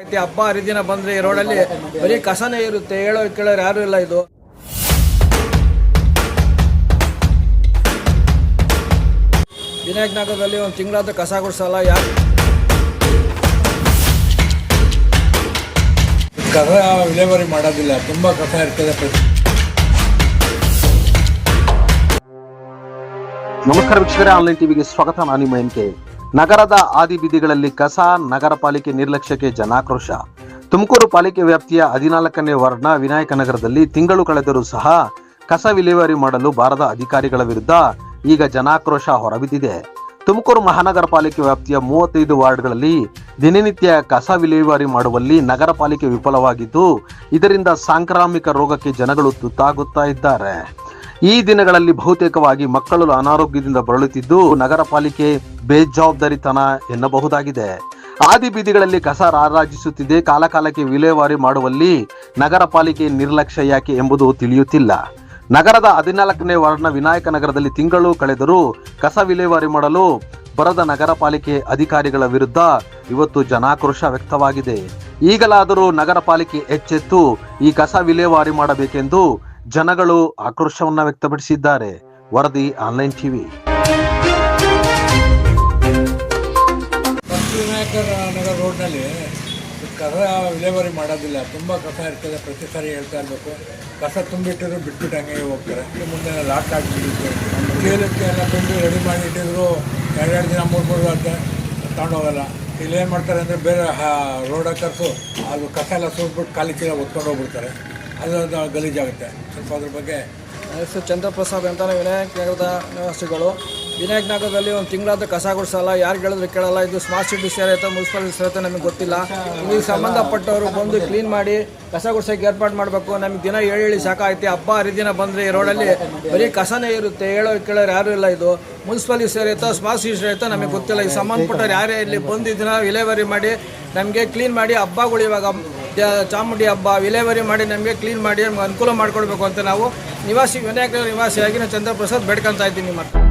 ಐತಿ ಹಬ್ಬ ಹರಿದಿನ ಬಂದ್ರೆ ಈ ರೋಡಲ್ಲಿ ಬರೀ ಕಸನೇ ಇರುತ್ತೆ. ಹೇಳೋ ಕೇಳೋರು ಯಾರು ಇಲ್ಲ ಇದು. ವಿನಾಯಕ್ ನಗರದಲ್ಲಿ ಒಂದು ತಿಂಗಳಾದ ಕಸ ಗುಡಿಸಲ್ಲ ಯಾರು? ಕಸ ವಿಲೇವಾರಿ ಮಾಡೋದಿಲ್ಲ ತುಂಬ ಕಸ ಇರ್ತದೆ ನಮಸ್ಕಾರ ವೀಕ್ಷಕರೇ ಆನ್ಲೈನ್ ಟಿವಿಗೆ ಸ್ವಾಗತ. ನಾನು ನಿಮ್ಮ ಎನ್ ಕೆ. ನಗರದ ಆದಿಬೀದಿಗಳಲ್ಲಿ ಕಸ ನಗರ ಪಾಲಿಕೆ ನಿರ್ಲಕ್ಷ್ಯಕ್ಕೆ ಜನಾಕ್ರೋಶ. ತುಮಕೂರು ಪಾಲಿಕೆ ವ್ಯಾಪ್ತಿಯ ಹದಿನಾಲ್ಕನೇ ವಾರ್ಡ್ನ ವಿನಾಯಕ ನಗರದಲ್ಲಿ ತಿಂಗಳು ಕಳೆದರೂ ಸಹ ಕಸ ವಿಲೇವಾರಿ ಮಾಡಲು ಬಾರದ ಅಧಿಕಾರಿಗಳ ವಿರುದ್ಧ ಈಗ ಜನಾಕ್ರೋಶ ಹೊರಬಿದ್ದಿದೆ. ತುಮಕೂರು ಮಹಾನಗರ ಪಾಲಿಕೆ ವ್ಯಾಪ್ತಿಯ ಮೂವತ್ತೈದು ವಾರ್ಡ್ಗಳಲ್ಲಿ ದಿನನಿತ್ಯ ಕಸ ವಿಲೇವಾರಿ ಮಾಡುವಲ್ಲಿ ನಗರ ಪಾಲಿಕೆ ವಿಫಲವಾಗಿದ್ದು, ಇದರಿಂದ ಸಾಂಕ್ರಾಮಿಕ ರೋಗಕ್ಕೆ ಜನಗಳು ತುತ್ತಾಗುತ್ತಾ ಇದ್ದಾರೆ. ಈ ದಿನಗಳಲ್ಲಿ ಬಹುತೇಕವಾಗಿ ಮಕ್ಕಳು ಅನಾರೋಗ್ಯದಿಂದ ಬಳಲುತ್ತಿದ್ದು ನಗರ ಪಾಲಿಕೆ ಬೇಜವಾಬ್ದಾರಿತನ ಎನ್ನಬಹುದಾಗಿದೆ. ಆದಿ ಬೀದಿಗಳಲ್ಲಿ ಕಸ ರಾರಾಜಿಸುತ್ತಿದೆ. ಕಾಲಕಾಲಕ್ಕೆ ವಿಲೇವಾರಿ ಮಾಡುವಲ್ಲಿ ನಗರ ಪಾಲಿಕೆ ನಿರ್ಲಕ್ಷ್ಯ ಯಾಕೆ ಎಂಬುದು ತಿಳಿಯುತ್ತಿಲ್ಲ. ನಗರದ ಹದಿನಾಲ್ಕನೇ ವಾರ್ಡ್ನ ವಿನಾಯಕ ನಗರದಲ್ಲಿ ತಿಂಗಳು ಕಳೆದರೂ ಕಸ ವಿಲೇವಾರಿ ಮಾಡಲು ಬರದ ನಗರ ಪಾಲಿಕೆ ಅಧಿಕಾರಿಗಳ ವಿರುದ್ಧ ಇವತ್ತು ಜನಾಕ್ರೋಶ ವ್ಯಕ್ತವಾಗಿದೆ. ಈಗಲಾದರೂ ನಗರ ಪಾಲಿಕೆ ಎಚ್ಚೆತ್ತು ಈ ಕಸ ವಿಲೇವಾರಿ ಮಾಡಬೇಕೆಂದು ಜನಗಳು ಆಕ್ರೋಶವನ್ನ ವ್ಯಕ್ತಪಡಿಸಿದ್ದಾರೆ. ವರದಿ ಆನ್ಲೈನ್ ಟಿವಿ. ನಗರ ರೋಡ್ನಲ್ಲಿ ಕಸ ವಿಲೇವಾರಿ ಮಾಡೋದಿಲ್ಲ. ತುಂಬ ಕಸ ಇರ್ತದೆ. ಪ್ರತಿ ಸಾರಿ ಹೇಳ್ತಾ ಇರಬೇಕು. ಕಸ ತುಂಬಿಟ್ಟಿದ್ರು ಬಿಟ್ಬಿಟ್ಟು ಹಂಗೆ ಹೋಗ್ತಾರೆ ಮುಂದೆ ಲಾಕ್ ಆಗಿಬಿಡುತ್ತೆ ಚೀಲಕ್ಕೆ ಎಲ್ಲ ತುಂಬಿ ರೆಡಿ ಮಾಡಿ ಇಟ್ಟಿದ್ರು. ಎರಡೆರಡು ದಿನ ಮೂರು ಮೂರು ಅಂತ ತಗೊಂಡೋಗಲ್ಲ. ಇಲ್ಲೇನು ಮಾಡ್ತಾರೆ ಅಂದರೆ ಬೇರೆ ರೋಡ್ ಕರ್ಸು ಅದು ಕಸ ಎಲ್ಲ ಸುಟ್ಬಿಟ್ಟು ಕಾಲಿ ಚೀಲ ಹೋಗ್ಬಿಡ್ತಾರೆ ಅದು ಅದು ಗಲೀಜಾಗುತ್ತೆ. ಸ್ವಲ್ಪ ಅದ್ರ ಬಗ್ಗೆ ಹೆಸರು ಚಂದ್ರಪ್ರಸಾದ್ ಅಂತ ವಿನಾಯಕ್ ನಗರದ ನಿವಾಸಿಗಳು. ವಿನಾಯಕ್ ನಗರದಲ್ಲಿ ಒಂದು ತಿಂಗಳಾದ ಕಸ ಗುಡಿಸಲ್ಲ, ಯಾರು ಹೇಳಿದ್ರು ಕೇಳಲ್ಲ. ಇದು ಸ್ಮಾರ್ಟ್ ಸಿಟಿ ಸೇರೈತೆ ಮುನ್ಸಿಪಲ್ ಸೇರೈತೆ ನಮಗೆ ಗೊತ್ತಿಲ್ಲ. ಇದಕ್ಕೆ ಸಂಬಂಧಪಟ್ಟವರು ಬಂದು ಕ್ಲೀನ್ ಮಾಡಿ ಕಸ ಗುಡ್ಸೋಕ್ಕೆ ಏರ್ಪಾಡು ಮಾಡಬೇಕು. ನಮಗೆ ದಿನ ಹೇಳಿ ಹೇಳಿ ಸಾಕಾಯ್ತು. ಹಬ್ಬ, ಹರಿದಿನ ಬಂದರೆ ಈ ರೋಡಲ್ಲಿ ಬರೀ ಕಸನೇ ಇರುತ್ತೆ. ಹೇಳೋ ಕೇಳೋರು ಯಾರೂ ಇಲ್ಲ ಇದು. ಮುನ್ಸಿಪಾಲಿಟಿ ಸೇರೈತೋ ಸ್ಮಾರ್ಟ್ ಸಿಟಿ ಸೇರೈತೋ ನಮಗೆ ಗೊತ್ತಿಲ್ಲ. ಈ ಸಂಬಂಧಪಟ್ಟವ್ರು ಯಾರೇ ಇಲ್ಲಿ ಬಂದು ಇದನ್ನ ವಿಲೇವಾರಿ ಮಾಡಿ ನಮಗೆ ಕ್ಲೀನ್ ಮಾಡಿ ಹಬ್ಬಗಳು ಇವಾಗ ಚಾಮುಂಡಿ ಹಬ್ಬ, ವಿಲೇವಾರಿ ಮಾಡಿ ನಮಗೆ ಕ್ಲೀನ್ ಮಾಡಿ ನಮ್ಗೆ ಅನುಕೂಲ ಮಾಡಿಕೊಡ್ಬೇಕು ಅಂತ ನಾವು ನಿವಾಸಿ, ವಿನಾಯಕ ನಿವಾಸಿಯಾಗಿ ನಾನು ಚಂದ್ರಪ್ರಸಾದ್ ಬೇಡ್ಕೊಂತ ಇದ್ದೀನಿ ಮತ್ತೆ